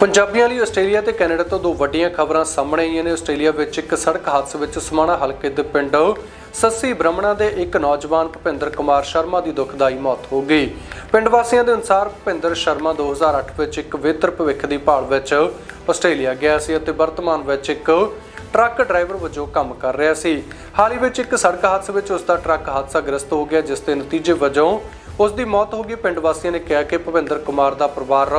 ਪੰਜਾਬੀਆਂ ਲਈ ਆਸਟ੍ਰੇਲੀਆ ਤੇ ਕੈਨੇਡਾ ਤੋਂ ਦੋ ਵੱਡੀਆਂ ਖਬਰਾਂ ਸਾਹਮਣੇ ਆਈਆਂ ਨੇ। ਆਸਟ੍ਰੇਲੀਆ ਵਿੱਚ ਇੱਕ ਸੜਕ ਹਾਦਸੇ ਵਿੱਚ ਸਮਾਣਾ ਹਲਕੇ ਦੇ ਪਿੰਡ ਸੱਸੀ ਬ੍ਰਹਮਣਾ ਦੇ ਇੱਕ ਨੌਜਵਾਨ ਭੁਪਿੰਦਰ ਕੁਮਾਰ ਸ਼ਰਮਾ ਦੀ ਦੁਖਦਾਈ ਮੌਤ ਹੋ ਗਈ। ਪਿੰਡ ਵਾਸੀਆਂ ਦੇ ਅਨੁਸਾਰ ਭੁਪਿੰਦਰ ਸ਼ਰਮਾ 2008 ਵਿੱਚ ਇੱਕ ਬਿਹਤਰ ਭਵਿੱਖ ਦੀ ਭਾਲ ਵਿੱਚ ਆਸਟ੍ਰੇਲੀਆ ਗਿਆ ਸੀ ਅਤੇ ਵਰਤਮਾਨ ਵਿੱਚ ਇੱਕ ਟਰੱਕ ਡਰਾਈਵਰ ਵਜੋਂ ਕੰਮ ਕਰ ਰਿਹਾ ਸੀ। ਹਾਲ ਹੀ ਵਿੱਚ ਇੱਕ ਸੜਕ ਹਾਦਸੇ ਵਿੱਚ ਉਸ ਦਾ ਟਰੱਕ ਹਾਦਸਾਗ੍ਰਸਤ ਹੋ ਗਿਆ, ਜਿਸ ਦੇ ਨਤੀਜੇ ਵਜੋਂ ਉਸ ਦੀ ਮੌਤ ਹੋ ਗਈ। ਪਿੰਡ ਵਾਸੀਆਂ ਨੇ ਕਿਹਾ ਕਿ ਭੁਪਿੰਦਰ ਕੁਮਾਰ ਦਾ ਪਰਿਵਾਰ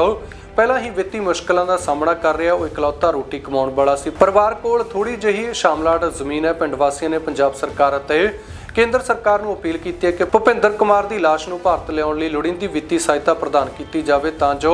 ਪਹਿਲਾਂ ਹੀ ਵਿੱਤੀ ਮੁਸ਼ਕਲਾਂ ਦਾ ਸਾਹਮਣਾ ਕਰ ਰਿਹਾ। ਉਹ ਇਕਲੌਤਾ ਰੋਟੀ ਕਮਾਉਣ ਵਾਲਾ ਸੀ। ਪਰਿਵਾਰ ਕੋਲ ਥੋੜੀ ਜਿਹੀ ਸ਼ਾਮਲਾਟ ਜ਼ਮੀਨ ਹੈ। ਪਿੰਡ ਵਾਸੀਆਂ ਨੇ ਪੰਜਾਬ ਸਰਕਾਰ ਅਤੇ ਕੇਂਦਰ ਸਰਕਾਰ ਨੂੰ ਅਪੀਲ ਕੀਤੀ ਹੈ ਕਿ ਭੁਪਿੰਦਰ ਕੁਮਾਰ ਦੀ ਲਾਸ਼ ਨੂੰ ਭਾਰਤ ਲਿਆਉਣ ਲਈ ਲੋੜੀਂਦੀ ਵਿੱਤੀ ਸਹਾਇਤਾ ਪ੍ਰਦਾਨ ਕੀਤੀ ਜਾਵੇ ਤਾਂ ਜੋ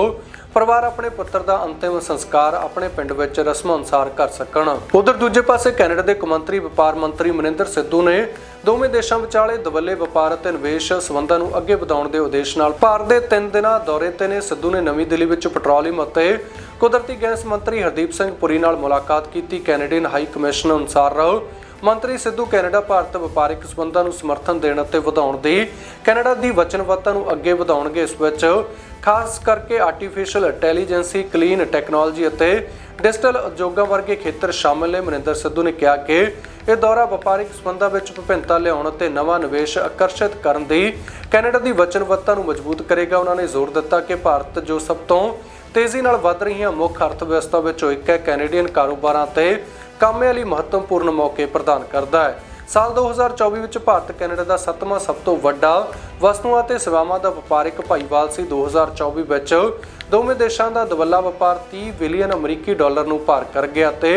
ਪਰਿਵਾਰ ਆਪਣੇ ਪੁੱਤਰ ਦਾ ਅੰਤਿਮ ਸੰਸਕਾਰ ਆਪਣੇ ਪਿੰਡ ਵਿੱਚ ਰਸਮ ਅਨੁਸਾਰ ਕਰ ਸਕਣ। ਉਧਰ ਦੂਜੇ ਪਾਸੇ ਕੈਨੇਡਾ ਦੇ ਕੌਮਾਂਤਰੀ, ਵਪਾਰ ਮੰਤਰੀ ਮਨਿੰਦਰ ਸਿੱਧੂ ਨੇ ਦੋਵੇਂ ਦੇਸ਼ਾਂ ਵਿਚਾਲੇ ਦਵੱਲੇ ਵਪਾਰ ਅਤੇ ਨਿਵੇਸ਼ ਸਬੰਧਾਂ ਨੂੰ ਅੱਗੇ ਵਧਾਉਣ ਦੇ ਉਦੇਸ਼ ਨਾਲ ਭਾਰਤ ਦੇ ਤਿੰਨ ਦਿਨਾਂ ਦੌਰੇ ਤੇ ਨੇ ਸਿੱਧੂ ਨੇ ਨਵੀਂ ਦਿੱਲੀ ਵਿੱਚ ਪੈਟਰੋਲੀਅਮ ਅਤੇ ਕੁਦਰਤੀ ਗੈਸ ਮੰਤਰੀ ਹਰਦੀਪ ਸਿੰਘ ਪੁਰੀ ਨਾਲ ਮੁਲਾਕਾਤ ਕੀਤੀ। ਕੈਨੇਡੀਅਨ ਹਾਈ ਕਮਿਸ਼ਨ ਅਨੁਸਾਰ ਰਹੋ ਮੰਤਰੀ ਸਿੱਧੂ ਕੈਨੇਡਾ ਭਾਰਤ ਵਪਾਰਕ ਸਬੰਧਾਂ ਨੂੰ ਸਮਰਥਨ ਦੇਣ ਅਤੇ ਵਧਾਉਣ ਦੀ ਕੈਨੇਡਾ ਦੀ ਵਚਨਬੱਧਤਾ ਨੂੰ ਅੱਗੇ ਵਧਾਉਣਗੇ। ਇਸ ਵਿੱਚ ਖਾਸ ਕਰਕੇ ਆਰਟੀਫੀਸ਼ੀਅਲ ਇੰਟੈਲੀਜੈਂਸੀ ਕਲੀਨ ਟੈਕਨੋਲੋਜੀ ਅਤੇ ਡਿਜੀਟਲ ਉਦਯੋਗਾਂ ਵਰਗੇ ਖੇਤਰ ਸ਼ਾਮਲ ਨੇ। ਮਨਿੰਦਰ ਸਿੱਧੂ ਨੇ ਕਿਹਾ ਕਿ ਇਹ ਦੌਰਾ ਵਪਾਰਿਕ ਸਬੰਧਾਂ ਵਿੱਚ ਵਿਭਿੰਨਤਾ ਲਿਆਉਣ ਅਤੇ ਨਵਾਂ ਨਿਵੇਸ਼ ਆਕਰਸ਼ਿਤ ਕਰਨ ਦੀ ਕੈਨੇਡਾ ਦੀ ਵਚਨਬੱਧਤਾ ਨੂੰ ਮਜ਼ਬੂਤ ਕਰੇਗਾ। ਉਹਨਾਂ ਨੇ ਜ਼ੋਰ ਦਿੱਤਾ ਕਿ ਭਾਰਤ, ਜੋ ਸਭ ਤੋਂ ਤੇਜ਼ੀ ਨਾਲ ਵੱਧ ਰਹੀਆਂ ਮੁੱਖ ਅਰਥ ਵਿਵਸਥਾ ਵਿੱਚੋਂ ਇੱਕ ਹੈ, ਕੈਨੇਡੀਅਨ ਕਾਰੋਬਾਰਾਂ ਤੇ ਕਾਮਿਆਂ ਲਈ ਮਹੱਤਵਪੂਰਨ ਮੌਕੇ ਪ੍ਰਦਾਨ ਕਰਦਾ ਹੈ। ਸਾਲ 2024 ਵਿੱਚ ਭਾਰਤ ਕੈਨੇਡਾ ਦਾ ਸੱਤਵਾਂ ਸਭ ਤੋਂ ਵੱਡਾ ਵਸਤੂਆਂ ਅਤੇ ਸੇਵਾਵਾਂ ਦਾ ਵਪਾਰਕ ਭਾਈਵਾਲ ਸੀ। 2024 ਵਿੱਚ ਦੋਵੇਂ ਦੇਸ਼ਾਂ ਦਾ ਦਵੱਲਾ ਵਪਾਰ 30 ਬਿਲੀਅਨ ਅਮਰੀਕੀ ਡਾਲਰ ਨੂੰ ਪਾਰ ਕਰ ਗਿਆ ਤੇ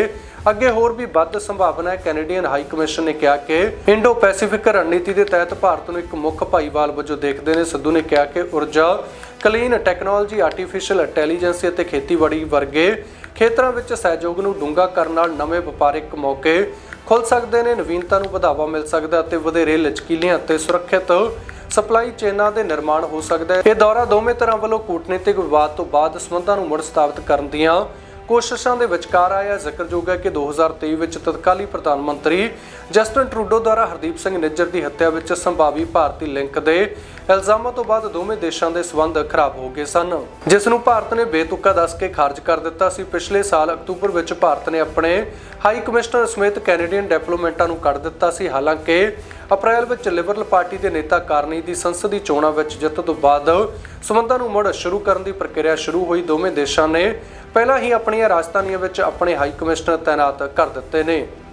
ਅੱਗੇ ਹੋਰ ਵੀ ਵੱਧ ਸੰਭਾਵਨਾ ਹੈ। ਕੈਨੇਡੀਅਨ ਹਾਈ ਕਮਿਸ਼ਨ ਨੇ ਕਿਹਾ ਕਿ ਇੰਡੋ ਪੈਸੀਫਿਕ ਰਣਨੀਤੀ ਦੇ ਤਹਿਤ ਭਾਰਤ ਨੂੰ ਇੱਕ ਮੁੱਖ ਭਾਈਵਾਲ ਵਜੋਂ ਦੇਖਦੇ ਨੇ। ਸਿੱਧੂ ਨੇ ਕਿਹਾ ਕਿ ਊਰਜਾ, ਕਲੀਨ ਟੈਕਨੋਲੋਜੀ ਆਰਟੀਫੀਸ਼ੀਅਲ ਇੰਟੈਲੀਜੈਂਸ ਅਤੇ ਖੇਤੀਬਾੜੀ ਵਰਗੇ ਖੇਤਰਾਂ ਵਿੱਚ ਸਹਿਯੋਗ ਨੂੰ ਡੂੰਘਾ ਕਰਨ ਨਾਲ ਨਵੇਂ ਵਪਾਰਿਕ ਮੌਕੇ ਖੁੱਲ ਸਕਦੇ ਨੇ, ਨਵੀਨਤਾ ਨੂੰ ਵਧਾਵਾ ਮਿਲ ਸਕਦਾ ਅਤੇ ਵਧੇਰੇ ਲਚਕੀਲੀਆਂ ਅਤੇ ਸੁਰੱਖਿਅਤ ਸਪਲਾਈ ਚੇਨਾਂ ਦੇ ਨਿਰਮਾਣ ਹੋ ਸਕਦਾ ਹੈ। ਇਹ ਦੌਰਾ ਦੋਵੇਂ ਤਰ੍ਹਾਂ ਵੱਲੋਂ ਕੂਟਨੀਤਿਕ ਵਿਵਾਦ ਤੋਂ ਬਾਅਦ ਸੰਬੰਧਾਂ ਨੂੰ ਮੁੜ ਸਥਾਪਿਤ ਕਰਨ ਦੀਆਂ ਕੋਸ਼ਿਸ਼ਾਂ ਦੇ ਵਿਚਕਾਰ ਆਇਆ ਜ਼ਿਕਰਯੋਗ ਹੈ ਕਿ 2023 ਵਿੱਚ ਤਤਕਾਲੀ ਪ੍ਰਧਾਨ ਮੰਤਰੀ ਜਸਟਨ ਟਰੂਡੋ ਦੁਆਰਾ ਹਰਦੀਪ ਸਿੰਘ ਨਿੱਜਰ ਦੀ ਹੱਤਿਆ ਵਿੱਚ ਸੰਭਾਵੀ ਭਾਰਤੀ ਲਿੰਕ ਦੇ ਇਲਜ਼ਾਮਾਂ ਤੋਂ ਬਾਅਦ ਦੋਵੇਂ ਦੇਸ਼ਾਂ ਦੇ ਸਬੰਧ ਖਰਾਬ ਹੋ ਗਏ ਸਨ। ਜਿਸ ਨੂੰ ਭਾਰਤ ਨੇ ਬੇਤੁਕਾ ਦੱਸ ਕੇ ਖਾਰਜ ਕਰ ਦਿੱਤਾ ਸੀ। ਪਿਛਲੇ ਸਾਲ ਅਕਤੂਬਰ ਵਿੱਚ ਭਾਰਤ ਨੇ ਆਪਣੇ ਹਾਈ ਕਮਿਸ਼ਨਰ ਸਮੇਤ ਕੈਨੇਡੀਅਨ ਡਿਪਲੋਮੈਟਾਂ ਨੂੰ ਕੱਢ ਦਿੱਤਾ ਸੀ। ਹਾਲਾਂਕਿ ਅਪ੍ਰੈਲ ਵਿੱਚ ਲਿਬਰਲ ਪਾਰਟੀ ਦੇ ਨੇਤਾ ਕਾਰਨੀ ਦੀ ਸੰਸਦੀ ਚੋਣਾਂ ਵਿੱਚ ਜਿੱਤ ਤੋਂ ਬਾਅਦ ਸਬੰਧਾਂ ਨੂੰ ਮੁੜ ਸ਼ੁਰੂ ਕਰਨ ਦੀ ਪ੍ਰਕਿਰਿਆ ਸ਼ੁਰੂ ਹੋਈ। ਦੋਵੇਂ ਦੇਸ਼ਾਂ ਨੇ ਪਹਿਲਾਂ ਹੀ ਆਪਣੀਆਂ ਰਾਜਧਾਨੀਆਂ ਵਿੱਚ ਆਪਣੇ ਹਾਈ ਕਮਿਸ਼ਨਰ ਤਾਇਨਾਤ ਕਰ ਦਿੱਤੇ ਨੇ।